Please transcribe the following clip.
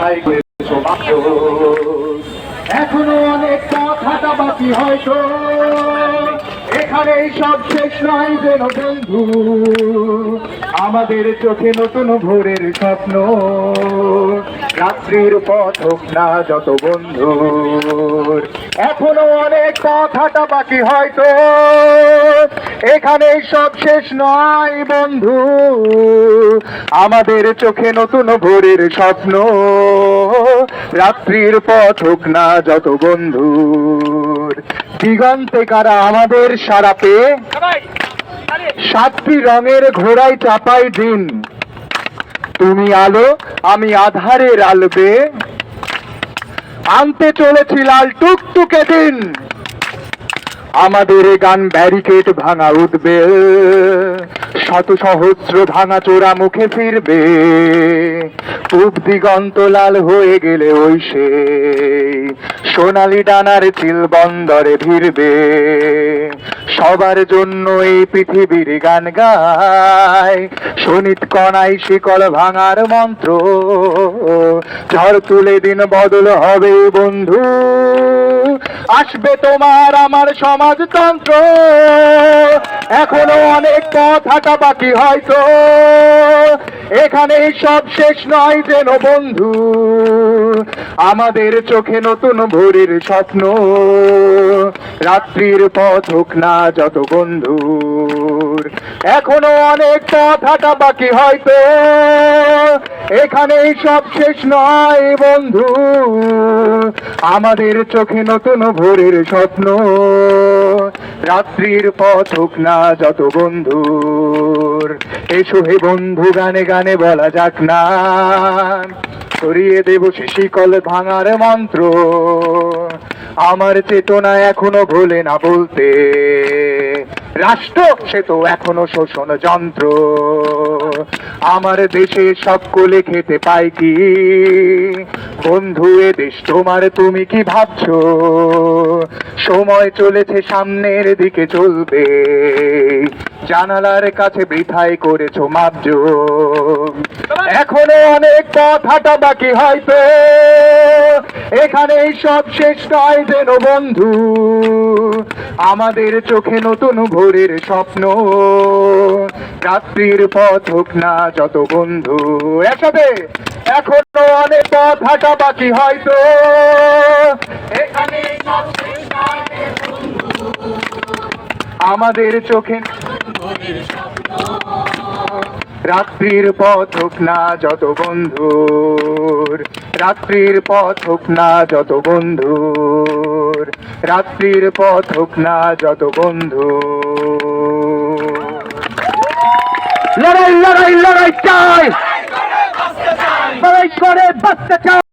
করেছ মাত্র। এখনও অনেক কথাটা বাকি হয়তো। এখানে সব শেষ নয় যেন বন্ধু। আমাদের চোখে নতুন ভোরের স্বপ্ন। রাত্রির পথ হোক না যত বন্ধু এখনও অনেক কথাটা বাকি হয়তো। এখানে সব শেষ নয় বন্ধু। আমাদের চোখে নতুন ভোরের স্বপ্ন। রাত্রির পথ হোক না যত বন্ধুর। দিগন্তে কারা আমাদের সারা পেয়ে সাতটি রঙের ঘোড়ায় চাপাই দিন। তুমি আলো, আমি আধারের আলবে আনতে চলেছি লাল টুকটুকে দিন। আমাদের গান ব্যারিকেড ভাঙা উঠবে শত সহস্র ভাঙা চোরা মুখে ফিরবে। পূব দিগন্ত লাল হয়ে গেলে ওই সে। সোনালি ডানার চিল বন্দরে ভিড়বে। সবার জন্য এই পৃথিবীর গান গায়। শনিত কণাই শিকল ভাঙার মন্ত্র। ঝড় তুলে দিন বদল হবে বন্ধু। আসবে তোমার আমার সমাজতন্ত্র। এখনও অনেক পথ হাঁটা বাকি হয়তো। এখানে সব শেষ নয় যেন বন্ধু। আমাদের চোখে নতুন ভোরের স্বপ্ন। রাত্রির পথ হোক না যত বন্ধু এখনও অনেক পথ হাঁটা বাকি হয়তো। এখানে সব শেষ নয় বন্ধু। আমাদের চোখে নতুন ভোরের স্বপ্ন। রাত্রির পথ হোক না যত বন্ধুর এসো হে বন্ধু, গানে গানে বলা যাক না সরিয়ে দেব সে শিকল ভাঙার মন্ত্র। আমার চেতনা এখনও ভোলে না বলতে। রাষ্ট্র সে তো এখনও শোষণ যন্ত্র। আমার দেশে সব কোলে খেতে পাই কি? বন্ধু, এ দেশ তোমার তুমি কি ভাবছ? সময় চলেছে, সামনের দিকে চলবে। জানালার কাছে বৃথাই করেছ মাপজ। এখনও অনেক পথ হাঁটা বাকি হয়তো। এখানেই সব শেষ নয় যেন বন্ধু। আমাদের চোখে নতুন ভোরের স্বপ্ন। রাত্রির পথ হোক না যত বন্ধু, একসাথে। এখনও অনেক পথ হাঁটা বাকি হয়তো। বন্ধু। আমাদের চোখে রাত্রির পথ হোক না যত বন্ধুর। রাত্রির পথ হোক না যত বন্ধুর। রাত্রির পথ হোক না যত বন্ধু লড়াই লড়াই লড়াই চাই লড়াই করে বাঁচতে চাই